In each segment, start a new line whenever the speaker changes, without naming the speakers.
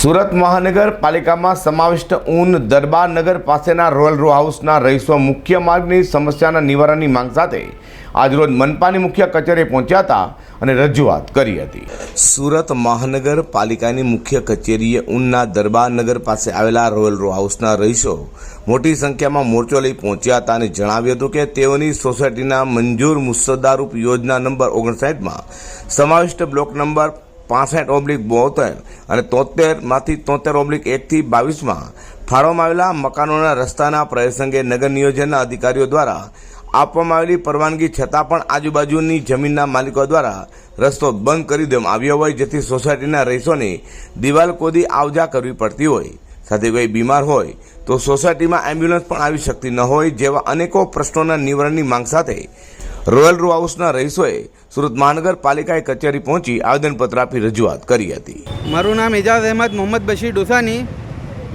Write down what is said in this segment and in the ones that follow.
સુરત મહાનગરપાલિકામાં સમાવિષ્ટ ઊન દરબારનગર પાસેના રોયલ રો હાઉસના રહીશો મુખ્ય માર્ગની સમસ્યાના નિવારણની માંગ સાથે આજરોજ મનપાની મુખ્ય કચેરીએ પહોંચ્યા હતા અને રજૂઆત કરી હતી. સુરત મહાનગરપાલિકાની મુખ્ય કચેરીએ ઊનના દરબારનગર પાસે આવેલા રોયલ રો હાઉસના રહીશો મોટી સંખ્યામાં મોરચો લઈ પહોંચ્યા હતા અને જણાવ્યું હતું કે તેઓની સોસાયટીના મંજૂર મુસદ્દારૂપ યોજના નંબર ઓગણસાઠમાં સમાવિષ્ટ બ્લોક નંબર પાસઠ ઓબ્લિક બોતેર અને તોતેરમાંથી તોતેર ઓબ્લિક એકથી બાવીસમાં ફાળવવામાં આવેલા મકાનોના રસ્તાના પ્રસંગે નગર નિયોજનના અધિકારીઓ દ્વારા આપવામાં આવેલી પરવાનગી છતાં પણ આજુબાજુની જમીનના માલિકો દ્વારા રસ્તો બંધ કરી દેવામાં આવ્યો હોય જેથી સોસાયટીના રહીશોને દિવાલ કોદી આવજા કરવી પડતી હોય. સાથે કોઈ બીમાર હોય તો સોસાયટીમાં એમ્બ્યુલન્સ પણ આવી શકતી ન હોય જેવા અનેકો પ્રશ્નોના નિવારણની માંગ સાથે રોયલ રો હાઉસના રહીશોએ સુરત મહાનગરપાલિકાએ કચેરી પહોંચી આવેદનપત્ર આપી રજૂઆત કરી હતી.
મારું નામ એજાઝ અહેમદ મોહમ્મદ બશીર ડોસાની,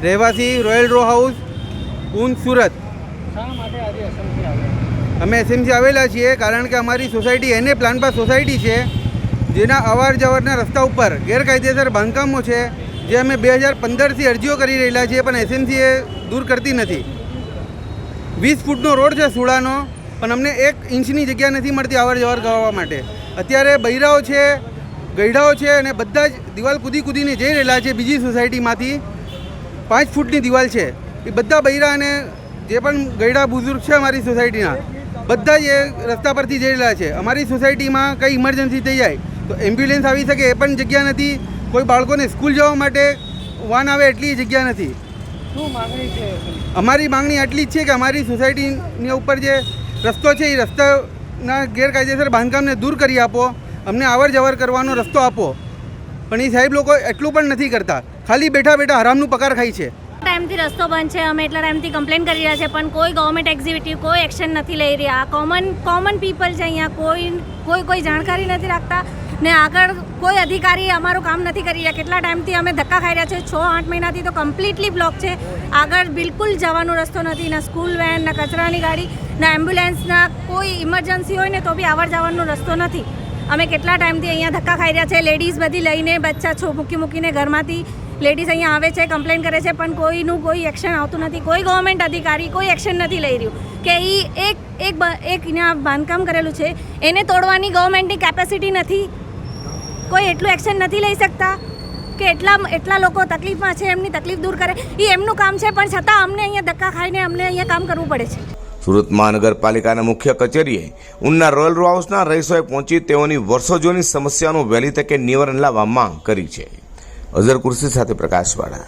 રહેવાસી royal row house Un Surat. અમે એસએમસી આવેલા છીએ કારણ કે અમારી સોસાયટી એને પ્લાન પાસ સોસાયટી છે, જેના અવાર જવરના રસ્તા ઉપર ગેરકાયદેસર બાંધકામો છે, જે અમે બે હજાર પંદરથી અરજીઓ કરી રહેલા છીએ, પણ એસએમસી દૂર કરતી નથી. વીસ ફૂટનો રોડ છે સુડાનો પણ અમને એક ઇંચની જગ્યા નથી મળતી અવર જવર કરવા માટે. અત્યારે બૈરાઓ છે ગઈડાઓ છે અને બધા જ દિવાલ કૂદી કૂદીને જઈ રહેલા છે બીજી સોસાયટીમાંથી. પાંચ ફૂટની દિવાલ છે. એ બધા બૈરા અને જે પણ ગઈડા બુઝુર્ગ છે અમારી સોસાયટીના બધા જ એ રસ્તા પરથી જઈ રહેલા છે. અમારી સોસાયટીમાં કંઈ ઇમરજન્સી થઈ જાય તો એમ્બ્યુલન્સ આવી શકે એ પણ જગ્યા નથી. કોઈ બાળકોને સ્કૂલ જવા માટે વાન આવે એટલી જગ્યા નથી.
શું માંગણી છે?
અમારી માંગણી આટલી જ છે કે અમારી સોસાયટીની ઉપર જે રસ્તો છે એ રસ્તાના ગેરકાયદેસર બાંધકામને દૂર કરી આપો, અમને અવર જવર કરવાનો રસ્તો આપો. પણ એ સાહેબ લોકો એટલું પણ નથી કરતા. ખાલી બેઠા બેઠા હરામનું પગાર ખાય છે.
ટાઈમથી રસ્તો બંધ છે, અમે એટલા ટાઈમથી કમ્પ્લેન કરી રહ્યા છે, પણ કોઈ ગવર્મેન્ટ એક્ઝિક્યુટિવ કોઈ એક્શન નથી લઈ રહ્યા. કોમન કોમન પીપલ છે અહીંયા, કોઈ કોઈ કોઈ જાણકારી નથી રાખતા. ને આગળ કોઈ અધિકારી અમારું કામ નથી કરી રહ્યા. કેટલા ટાઈમથી અમે ધક્કા ખાઈ રહ્યા છે? છ, આઠ મહિનાથી તો કમ્પ્લીટલી બ્લોક છે. આગળ બિલકુલ જવાનો રસ્તો નથી. ના સ્કૂલ વેન ના કચરાની ગાડી, ના એમ્બ્યુલન્સના કોઈ ઇમરજન્સી હોય ને તો બી આવર જવાનો રસ્તો નથી. અમે કેટલા ટાઈમથી અહીંયા ધક્કા ખાઈ રહ્યા છે? લેડીઝ બધી લઈને બચ્ચા, છો, મૂકી મૂકીને ઘરમાંથી લેડીઝ અહીંયા આવે છે કમ્પ્લેન કરે છે, પણ કોઈનું કોઈ એક્શન આવતું નથી. કોઈ ગવર્મેન્ટ અધિકારી કોઈ એક્શન નથી લઈ રહ્યું. કે એ એક એક બ- એક બાંધકામ કરેલું છે. એને તોડવાની ગવર્મેન્ટની કેપેસિટી નથી. કોઈ એટલું એક્શન નથી લઈ શકતા કે એટલા એટલા લોકો તકલીફમાં છે, એમની તકલીફ દૂર કરે. એ એમનું કામ છે, પણ છતાં અમને અહીંયા ધક્કા ખાઈને અમને અહીંયા કામ કરવું પડે છે.
સુરત મહાનગરપાલિકાના મુખ્ય કચેરીએ ઉનના રોયલ હાઉસના રહીશોએ પહોંચી તેઓની વર્ષો જૂની સમસ્યાનું વહેલી તકે નિવારણ લાવવા માંગ કરી છે. અઝર કુર્સી સાથે પ્રકાશવાળા